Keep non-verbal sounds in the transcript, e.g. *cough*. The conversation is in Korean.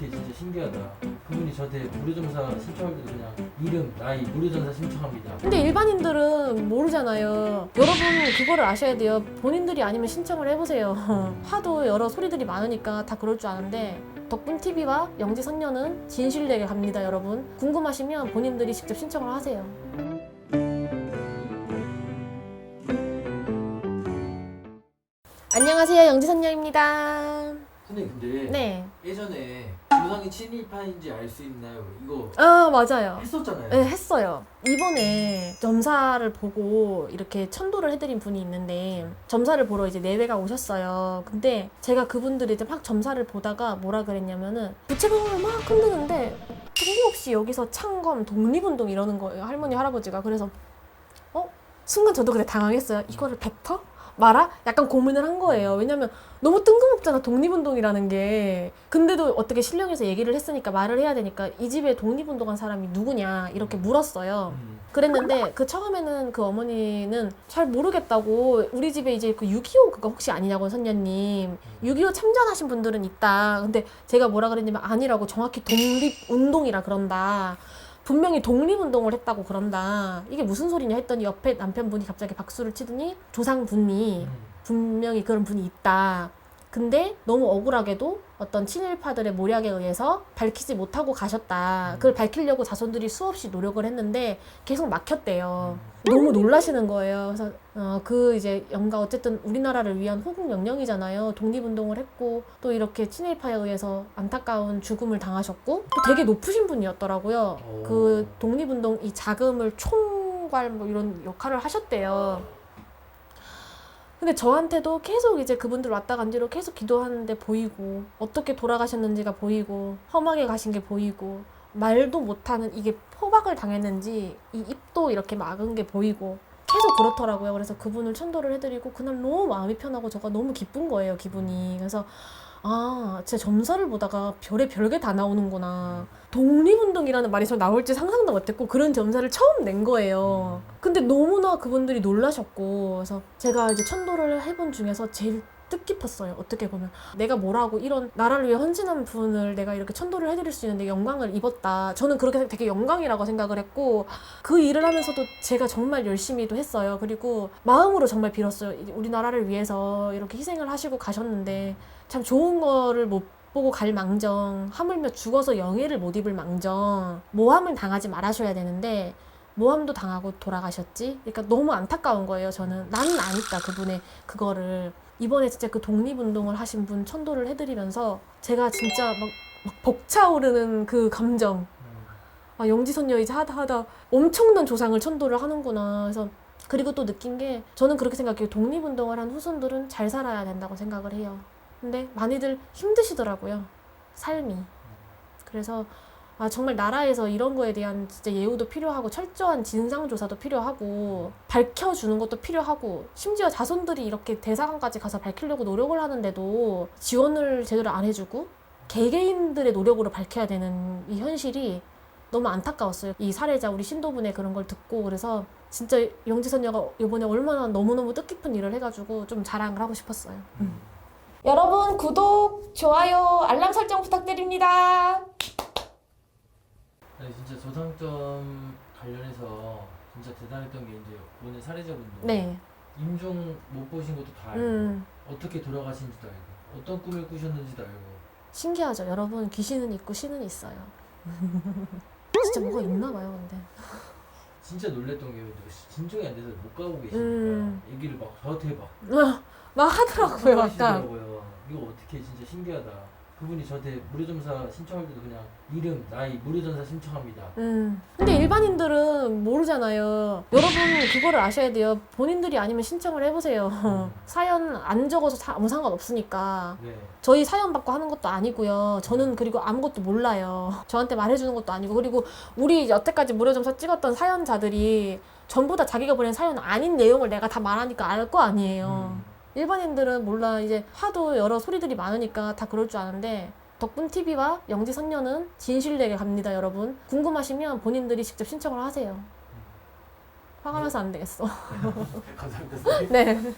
어떻게 진짜 신기하다. 그분이 저한테 무료점사 신청할 때도 그냥 이름, 나이, 무료점사 신청합니다. 근데 일반인들은 모르잖아요. 여러분 그거를 아셔야 돼요. 본인들이 아니면 신청을 해보세요. *laughs* 하도 여러 소리들이 많으니까 다 그럴 줄 아는데 덕분 TV와 영지 선녀는 진실되게 갑니다, 여러분. 궁금하시면 본인들이 직접 신청을 하세요. 안녕하세요, 영지 선녀입니다. 선생님 근데 네. 예전에 조상이 친일파인지 알 수 있나요? 이거 아 맞아요. 했었잖아요. 네, 했어요. 이번에 점사를 보고 이렇게 천도를 해드린 분이 있는데 점사를 보러 이제 내외가 오셨어요. 근데 제가 그분들이 이제 막 점사를 보다가 뭐라 그랬냐면은 부채감을 막 흔드는데 뜬금없이 여기서 창검 독립운동 이러는 거예요. 할머니 할아버지가 그래서 어 순간 저도 그때 당황했어요. 이거를 뱉어? 말아? 약간 고민을 한 거예요. 왜냐면 너무 뜬금없잖아 독립운동이라는 게. 근데도 어떻게 실령에서 얘기를 했으니까 말을 해야 되니까 이 집에 독립운동한 사람이 누구냐 이렇게 물었어요. 음. 그랬는데 그 처음에는 그 어머니는 잘 모르겠다고 우리 집에 이제 그 6.25 그거 혹시 아니냐고 선녀님 6.25 참전하신 분들은 있다 근데 제가 뭐라 그랬냐면 아니라고 정확히 독립운동이라 그런다 분명히 독립운동을 했다고 그런다 이게 무슨 소리냐 했더니 옆에 남편분이 갑자기 박수를 치더니 조상분이 음. 분명히 그런 분이 있다. 근데 너무 억울하게도 어떤 친일파들의 모략에 의해서 밝히지 못하고 가셨다. 그걸 밝히려고 자손들이 수없이 노력을 했는데 계속 막혔대요. 너무 놀라시는 거예요. 그래서 어, 그 이제 영가 어쨌든 우리나라를 위한 호국 명령이잖아요. 독립운동을 했고 또 이렇게 친일파에 의해서 안타까운 죽음을 당하셨고 또 되게 높으신 분이었더라고요. 오. 그 독립운동 이 자금을 총괄 뭐 이런 역할을 하셨대요. 근데 저한테도 계속 이제 그분들 왔다 간 뒤로 계속 기도하는데 보이고 어떻게 돌아가셨는지가 보이고 험하게 가신 게 보이고 말도 못하는 이게 포박을 당했는지 이 입도 이렇게 막은 게 보이고 계속 그렇더라고요. 그래서 그분을 천도를 해드리고 그날 너무 마음이 편하고 저가 너무 기쁜 거예요, 기분이. 그래서 아, 진짜 점사를 보다가 별의 별게 다 나오는구나. 독립운동이라는 말이 저 나올지 상상도 못했고 그런 점사를 처음 낸 거예요. 근데 너무나 그분들이 놀라셨고 그래서 제가 이제 천도를 해본 중에서 제일 뜻깊었어요. 어떻게 보면 내가 뭐라고 이런 나라를 위해 헌신한 분을 내가 이렇게 천도를 해드릴 수 있는데 영광을 입었다. 저는 그렇게 되게 영광이라고 생각을 했고 그 일을 하면서도 제가 정말 열심히도 했어요. 그리고 마음으로 정말 빌었어요. 우리나라를 위해서 이렇게 희생을 하시고 가셨는데 참 좋은 거를 못 보고 갈 망정 하물며 죽어서 영예를 못 입을 망정 모함을 당하지 말아셔야 되는데 모함도 당하고 돌아가셨지 그러니까 너무 안타까운 거예요 저는 나는 아니까 그분의 그거를 이번에 진짜 그 독립운동을 하신 분 천도를 해드리면서 제가 진짜 막, 막 벅차오르는 그 감정 음. 아, 영지선녀 이제 하다 하다 엄청난 조상을 천도를 하는구나. 그래서 그리고 또 느낀 게 저는 그렇게 생각해요. 독립운동을 한 후손들은 잘 살아야 된다고 생각을 해요. 근데 많이들 힘드시더라고요. 삶이. 그래서 아, 정말 나라에서 이런 거에 대한 진짜 예우도 필요하고 철저한 진상 조사도 필요하고 밝혀주는 것도 필요하고 심지어 자손들이 이렇게 대사관까지 가서 밝히려고 노력을 하는데도 지원을 제대로 안 해주고 개개인들의 노력으로 밝혀야 되는 이 현실이 너무 안타까웠어요. 이 사례자 우리 신도분의 그런 걸 듣고 그래서 진짜 영지선녀가 이번에 얼마나 너무너무 뜻깊은 일을 해가지고 좀 자랑을 하고 싶었어요. 여러분 구독, 좋아요, 알람 설정 부탁드립니다. 아니 진짜 조상점 관련해서 진짜 대단했던 게 이제 오늘 사례자분도 네. 임종 못 보신 것도 다 알고 음. 어떻게 돌아가신지도 알고 어떤 꿈을 꾸셨는지도 알고 신기하죠. 여러분 귀신은 있고 신은 있어요. *laughs* 진짜 뭐가 있나 봐요, 근데. 진짜 놀랬던 게 진정이 안 돼서 못 가고 계시니까 음. 얘기를 막 저한테 막 막, 막 하더라고요. 하시더라고요. 이거 어떻게 진짜 신기하다. 그분이 저한테 무료점사 신청할 때도 그냥 이름, 나이, 무료점사 신청합니다. 음. 근데 일반인들은 모르잖아요. 여러분 그거를 아셔야 돼요. 본인들이 아니면 신청을 해보세요. 사연 안 적어서 사- 아무 상관 없으니까. 네. 저희 사연 받고 하는 것도 아니고요. 저는 그리고 아무것도 몰라요. 저한테 말해주는 것도 아니고 그리고 우리 여태까지 무료점사 찍었던 사연자들이 전부 다 자기가 보낸 사연 아닌 내용을 내가 다 말하니까 알 거 아니에요. 음. 일반인들은 몰라 이제 하도 여러 소리들이 많으니까 다 그럴 줄 아는데 덕분 TV와 영지 선녀는 진실되게 갑니다, 여러분. 궁금하시면 본인들이 직접 신청을 하세요. 화가 나서 안 되겠어. 감사합니다. 선생님. *laughs* 네.